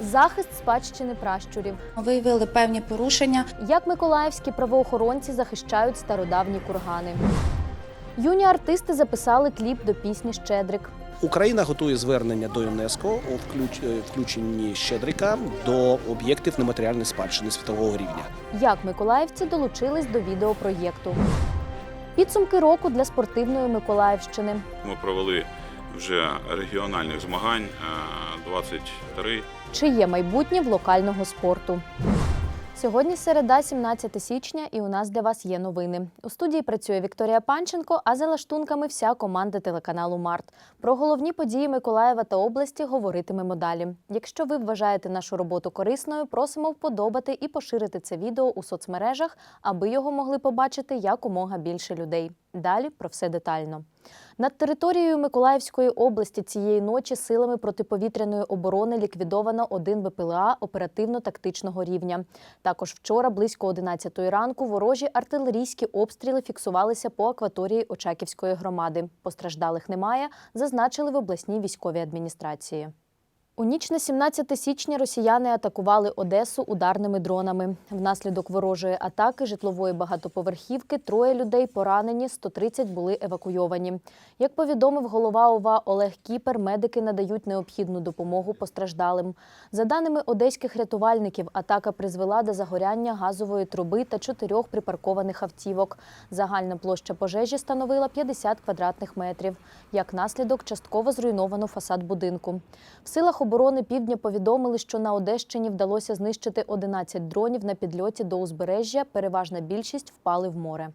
захист спадщини пращурів, Виявили певні порушення. як миколаївські правоохоронці захищають стародавні кургани. Юні артисти записали кліп до пісні Щедрик. Україна готує звернення до ЮНЕСКО у включ- е, включенні Щедрика до об'єктів нематеріальної спадщини світового рівня. Як миколаївці долучились до відеопроєкту. Підсумки року для спортивної Миколаївщини. Ми провели вже регіональних змагань е, 23 Чи є майбутнє в локального спорту? Сьогодні середа, 17 січня, і у нас для вас є новини. У студії працює Вікторія Панченко, а за лаштунками вся команда телеканалу Март. Про головні події Миколаєва та області говоритимемо далі. Якщо ви вважаєте нашу роботу корисною, просимо вподобати і поширити це відео у соцмережах, аби його могли побачити якомога більше людей. Далі про все детально. Над територією Миколаївської області цієї ночі силами протиповітряної оборони ліквідовано один БПЛА оперативно-тактичного рівня. Також вчора, близько 11 ранку, ворожі артилерійські обстріли фіксувалися по акваторії Очаківської громади. Постраждалих немає, зазначили в обласній військовій адміністрації. У ніч на 17 січня росіяни атакували Одесу ударними дронами. Внаслідок ворожої атаки житлової багатоповерхівки троє людей поранені, 130 були евакуйовані. Як повідомив голова ОВА Олег Кіпер, медики надають необхідну допомогу постраждалим. За даними одеських рятувальників, атака призвела до загоряння газової труби та чотирьох припаркованих автівок. Загальна площа пожежі становила 50 квадратних метрів. Як наслідок, частково зруйновано фасад будинку. В силах оборони півдня повідомили, що на Одещині вдалося знищити 11 дронів на підльоті до узбережжя. Переважна більшість впали в море.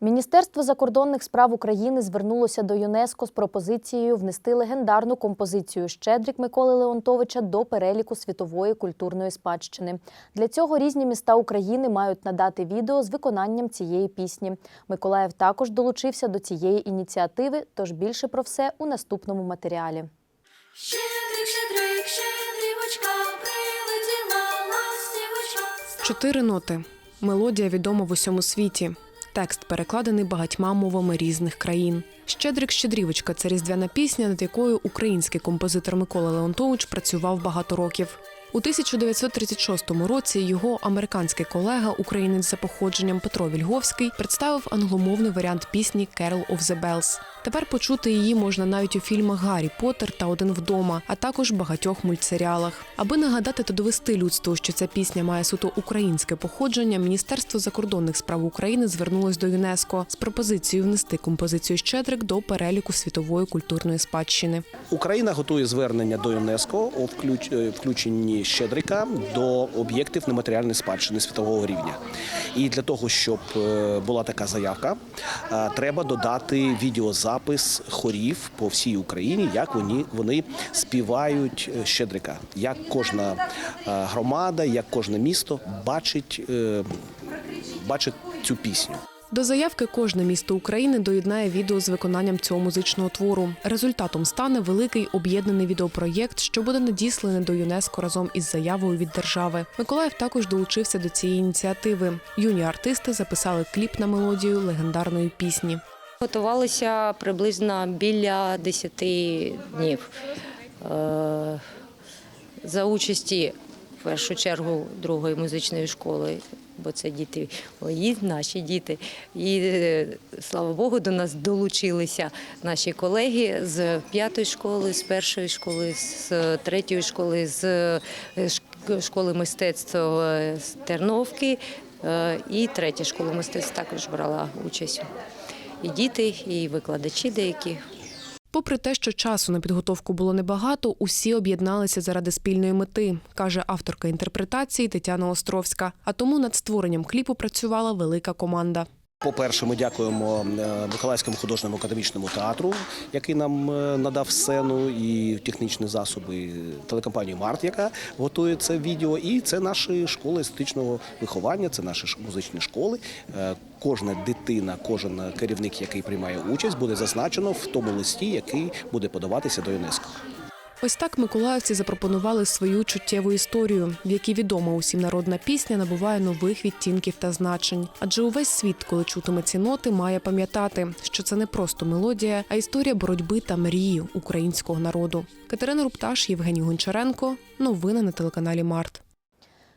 Міністерство закордонних справ України звернулося до ЮНЕСКО з пропозицією внести легендарну композицію Щедрик Миколи Леонтовича до переліку світової культурної спадщини. Для цього різні міста України мають надати відео з виконанням цієї пісні. Миколаїв також долучився до цієї ініціативи. Тож більше про все у наступному матеріалі. Чотири ноти. Мелодія відома в усьому світі. Текст перекладений багатьма мовами різних країн. Щедрик Щедрівочка це різдвяна пісня, над якою український композитор Микола Леонтович працював багато років. У 1936 році його американський колега, українець за походженням Петро Вільговський, представив англомовний варіант пісні «Carol of the Bells». Тепер почути її можна навіть у фільмах Гаррі Поттер та Один вдома, а також багатьох мультсеріалах. Аби нагадати та довести людству, що ця пісня має суто українське походження, Міністерство закордонних справ України звернулось до ЮНЕСКО з пропозицією внести композицію Щедрик до переліку світової культурної спадщини. Україна готує звернення до ЮНЕСКо включ- е, включенні Щедрика до об'єктів нематеріальної спадщини світового рівня. І для того, щоб е, була така заявка, е, треба додати відеозапис хорів по всій Україні, як вони, вони співають е, Щедрика, як кожна е, громада, як кожне місто бачить, е, бачить цю пісню. До заявки кожне місто України доєднає відео з виконанням цього музичного твору. Результатом стане великий об'єднаний відеопроєкт, що буде надісланий до ЮНЕСКО разом із заявою від держави. Миколаїв також долучився до цієї ініціативи. Юні артисти записали кліп на мелодію легендарної пісні. Готувалися приблизно біля 10 днів. Е, За участі в першу чергу другої музичної школи, бо це діти мої, наші діти. І е, слава Богу, до нас долучилися наші колеги з п'ятої школи, з першої школи, з третьої школи, з е, школи мистецтв з Терновки. І третя школа мистецтв також брала участь і діти, і викладачі деякі. Попри те, що часу на підготовку було небагато, усі об'єдналися заради спільної мети, каже авторка інтерпретації Тетяна Островська. А тому над створенням кліпу працювала велика команда. По-перше, ми дякуємо е, Миколаївському художньому академічному театру, який нам е, надав сцену і технічні засоби телекомпанії Март, яка готує це відео. І це наші школи естетичного виховання, це наші музичні школи. Е, Кожна дитина, кожен керівник, який приймає участь, буде зазначено в тому листі, який буде подаватися до ЮНЕСКО. Ось так миколаївці запропонували свою чуттєву історію, в якій відома усім народна пісня набуває нових відтінків та значень. Адже увесь світ, коли чутиме ці ноти, має пам'ятати, що це не просто мелодія, а історія боротьби та мрії українського народу. Катерина Рупташ, Євгеній Гончаренко. Новини на телеканалі Март.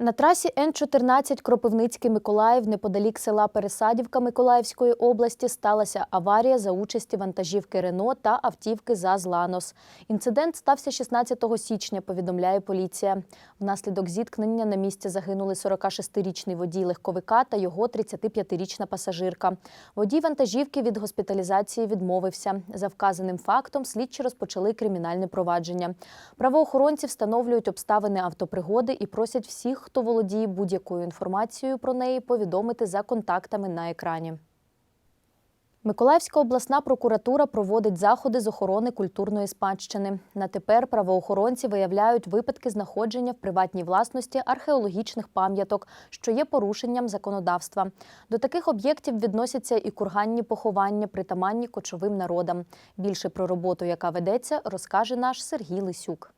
На трасі Н-14 Кропивницький Миколаїв неподалік села Пересадівка Миколаївської області сталася аварія за участі вантажівки Рено та автівки ЗАЗ «Ланос». Інцидент стався 16 січня, повідомляє поліція. Внаслідок зіткнення на місці загинули 46-річний водій легковика та його 35-річна пасажирка. Водій вантажівки від госпіталізації відмовився. За вказаним фактом слідчі розпочали кримінальне провадження. Правоохоронці встановлюють обставини автопригоди і просять всіх, хто володіє будь-якою інформацією про неї, повідомити за контактами на екрані. Миколаївська обласна прокуратура проводить заходи з охорони культурної спадщини. На тепер правоохоронці виявляють випадки знаходження в приватній власності археологічних пам'яток, що є порушенням законодавства. До таких об'єктів відносяться і курганні поховання, притаманні кочовим народам. Більше про роботу, яка ведеться, розкаже наш Сергій Лисюк.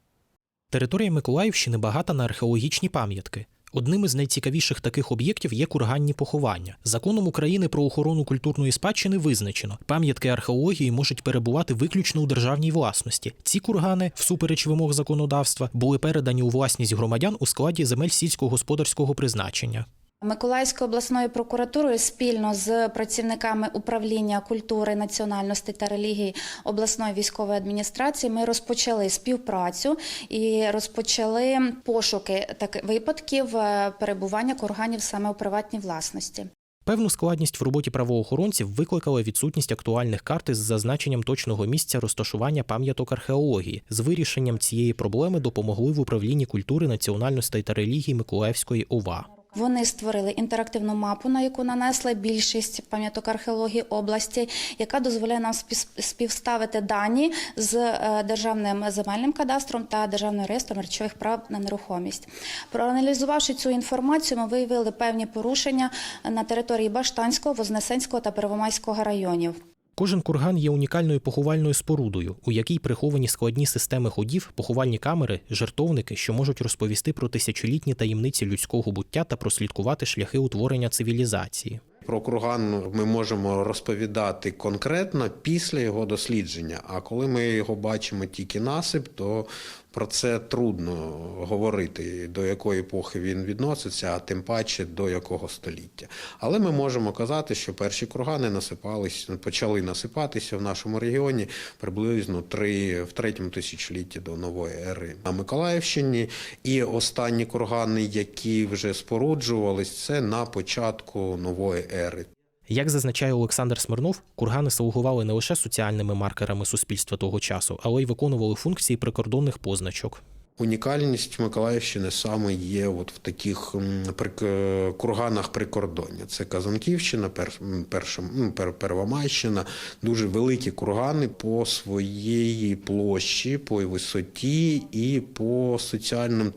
Територія Миколаївщини багата на археологічні пам'ятки. Одним із найцікавіших таких об'єктів є курганні поховання. Законом України про охорону культурної спадщини визначено, пам'ятки археології можуть перебувати виключно у державній власності. Ці кургани, всупереч вимог законодавства, були передані у власність громадян у складі земель сільськогосподарського призначення. Миколаївською обласною прокуратурою спільно з працівниками управління культури, національності та релігії обласної військової адміністрації ми розпочали співпрацю і розпочали пошуки таких випадків е, перебування курганів саме у приватній власності. Певну складність в роботі правоохоронців викликала відсутність актуальних карт із зазначенням точного місця розташування пам'яток археології. З вирішенням цієї проблеми допомогли в управлінні культури, національностей та релігії Миколаївської ОВА. Вони створили інтерактивну мапу, на яку нанесли більшість пам'яток археології області, яка дозволяє нам співставити дані з е, державним земельним кадастром та державним реєстром речових прав на нерухомість. Проаналізувавши цю інформацію, ми виявили певні порушення на території Баштанського, Вознесенського та Первомайського районів. Кожен курган є унікальною поховальною спорудою, у якій приховані складні системи ходів, поховальні камери, жертовники, що можуть розповісти про тисячолітні таємниці людського буття та прослідкувати шляхи утворення цивілізації. Про курган ми можемо розповідати конкретно після його дослідження. А коли ми його бачимо тільки насип, то про це трудно говорити, до якої епохи він відноситься, а тим паче до якого століття. Але ми можемо казати, що перші кургани насипались, почали насипатися в нашому регіоні приблизно три, в третьому тисячолітті до нової ери на Миколаївщині. І останні кургани, які вже споруджувались, це на початку нової ери. Як зазначає Олександр Смирнов, кургани слугували не лише соціальними маркерами суспільства того часу, але й виконували функції прикордонних позначок. Унікальність Миколаївщини саме є от в таких м, курганах прикордоння. Це Казанківщина, пер, перша, пер, Первомайщина. Дуже великі кургани по своїй площі, по висоті і по соціальним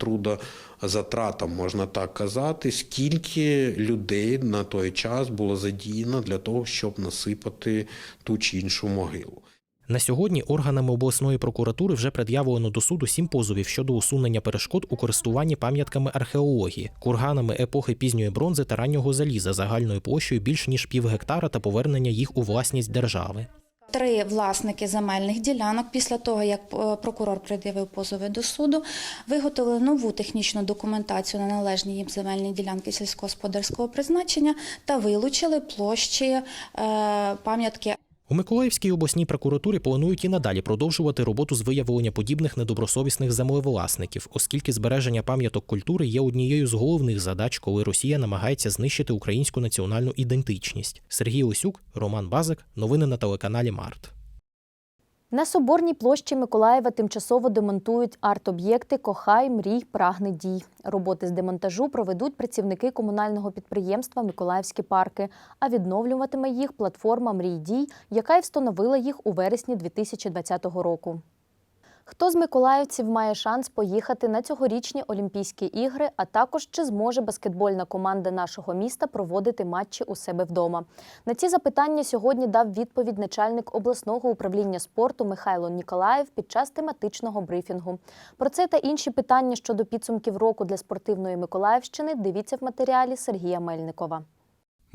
трудозатратам, можна так казати, скільки людей на той час було задіяно для того, щоб насипати ту чи іншу могилу. На сьогодні органами обласної прокуратури вже пред'явлено до суду сім позовів щодо усунення перешкод у користуванні пам'ятками археології, курганами епохи пізньої бронзи та раннього заліза загальною площею більш ніж пів гектара та повернення їх у власність держави. Три власники земельних ділянок після того, як е, прокурор пред'явив позови до суду, виготовили нову технічну документацію на належні їм земельні ділянки сільськогосподарського призначення та вилучили площі е, пам'ятки У Миколаївській обласній прокуратурі планують і надалі продовжувати роботу з виявлення подібних недобросовісних землевласників, оскільки збереження пам'яток культури є однією з головних задач, коли Росія намагається знищити українську національну ідентичність. Сергій Лисюк, Роман Базик. Новини на телеканалі Март. На Соборній площі Миколаєва тимчасово демонтують арт-об'єкти Кохай, мрій, прагне дій. Роботи з демонтажу проведуть працівники комунального підприємства Миколаївські парки, а відновлюватиме їх платформа Мрій дій, яка й встановила їх у вересні 2020 року. Хто з миколаївців має шанс поїхати на цьогорічні Олімпійські ігри, а також чи зможе баскетбольна команда нашого міста проводити матчі у себе вдома? На ці запитання сьогодні дав відповідь начальник обласного управління спорту Михайло Ніколаєв під час тематичного брифінгу. Про це та інші питання щодо підсумків року для спортивної Миколаївщини дивіться в матеріалі Сергія Мельникова.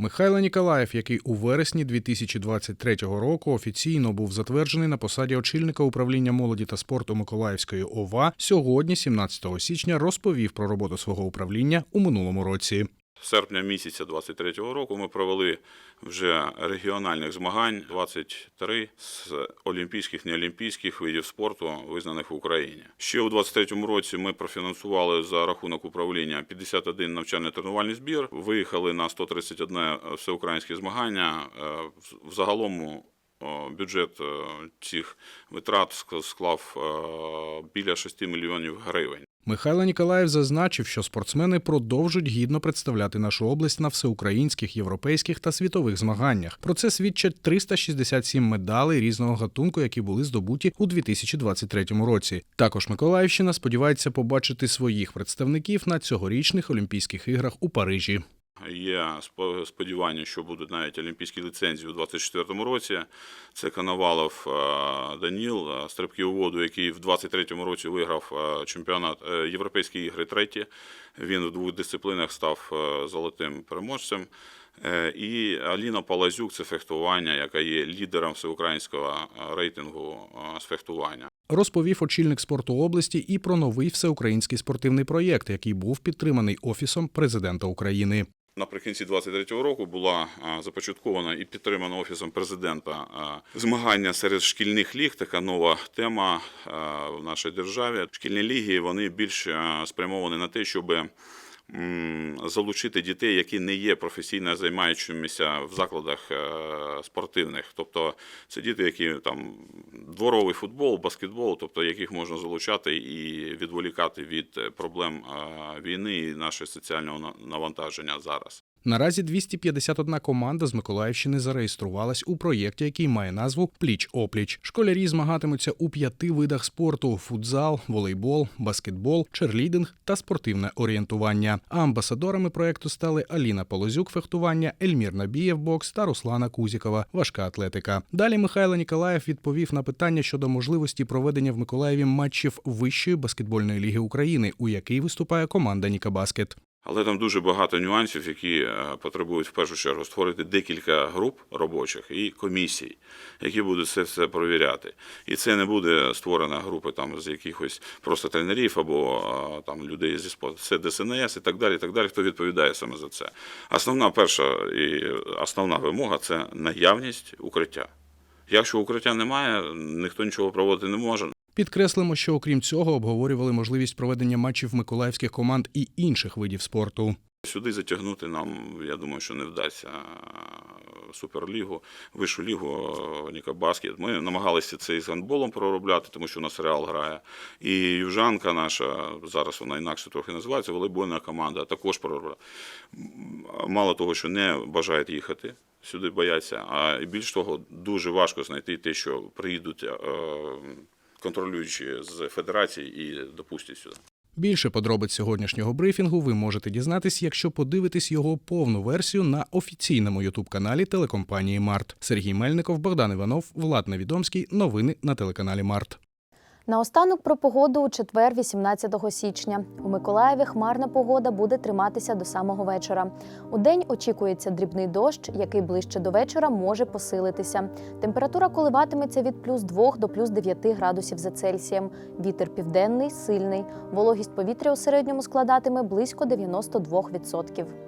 Михайло Ніколаєв, який у вересні 2023 року офіційно був затверджений на посаді очільника управління молоді та спорту Миколаївської ОВА, сьогодні, 17 січня, розповів про роботу свого управління у минулому році. Серпня місяця 23-го року ми провели вже регіональних змагань 23 з олімпійських, неолімпійських видів спорту, визнаних в Україні. Ще у 23-му році ми профінансували за рахунок управління 51 навчально-тренувальний збір. Виїхали на 131 всеукраїнське змагання. Е, в- загалому бюджет е, цих витрат ск- склав е, біля 6 мільйонів гривень. Михайло Ніколаєв зазначив, що спортсмени продовжують гідно представляти нашу область на всеукраїнських, європейських та світових змаганнях. Про це свідчать 367 медалей різного гатунку, які були здобуті у 2023 році. Також Миколаївщина сподівається побачити своїх представників на цьогорічних Олімпійських іграх у Парижі. Є сподівання, що будуть навіть олімпійські ліцензії у 2024 році. Це Коновалов е, Даніл, е, стрибки у воду, який в 2023 році виграв е, чемпіонат Європейські ігри треті. Він в двох дисциплінах став золотим переможцем. І Аліна Палазюк це фехтування, яка є лідером всеукраїнського рейтингу з фехтування. Розповів очільник спорту області і про новий всеукраїнський спортивний проєкт, який був підтриманий офісом президента України. Наприкінці 23-го року була започаткована і підтримана офісом президента змагання серед шкільних ліг. Така нова тема в нашій державі. Шкільні ліги вони більш спрямовані на те, щоб залучити дітей, які не є професійно займаючимися в закладах е, спортивних. Тобто це діти, які там дворовий футбол, баскетбол, тобто яких можна залучати і відволікати від проблем е, війни і нашого соціального на- навантаження зараз. Наразі 251 команда з Миколаївщини зареєструвалась у проєкті, який має назву Пліч опліч. Школярі змагатимуться у п'яти видах спорту: футзал, волейбол, баскетбол, черлідинг та спортивне орієнтування. А амбасадорами проєкту стали Аліна Полозюк фехтування, Ельмір Набієв бокс та Руслана Кузікова важка атлетика. Далі Михайло Ніколаєв відповів на питання щодо можливості проведення в Миколаєві матчів Вищої баскетбольної ліги України, у якій виступає команда Нікабаскет. Але там дуже багато нюансів, які е, потребують в першу чергу створити декілька груп робочих і комісій, які будуть це все провіряти. І це не буде створена група там з якихось просто тренерів або е, там людей зі спорту. Це ДСНС і так далі. і так далі. Хто відповідає саме за це? Основна перша і основна вимога це наявність укриття. Якщо укриття немає, ніхто нічого проводити не може. Підкреслимо, що окрім цього обговорювали можливість проведення матчів миколаївських команд і інших видів спорту. Сюди затягнути нам, я думаю, що не вдасться Суперлігу, вищу лігу е, Ніка Баскет. Ми намагалися це і з гандболом проробляти, тому що у нас Реал грає. І Южанка наша, зараз вона інакше трохи називається, волейбольна команда, також проробляє. Мало того, що не бажають їхати. Сюди бояться, а більш того, дуже важко знайти те, що приїдуть е, контролюючі з федерації і допустять сюди. Більше подробиць сьогоднішнього брифінгу ви можете дізнатись, якщо подивитесь його повну версію на офіційному ютуб-каналі телекомпанії Март. Сергій Мельников, Богдан Іванов, Влад Невідомський. Новини на телеканалі Март. Наостанок про погоду у четвер, 18 січня. У Миколаєві хмарна погода буде триматися до самого вечора. У день очікується дрібний дощ, який ближче до вечора може посилитися. Температура коливатиметься від плюс 2 до плюс 9 градусів за Цельсієм. Вітер південний, сильний. Вологість повітря у середньому складатиме близько 92%.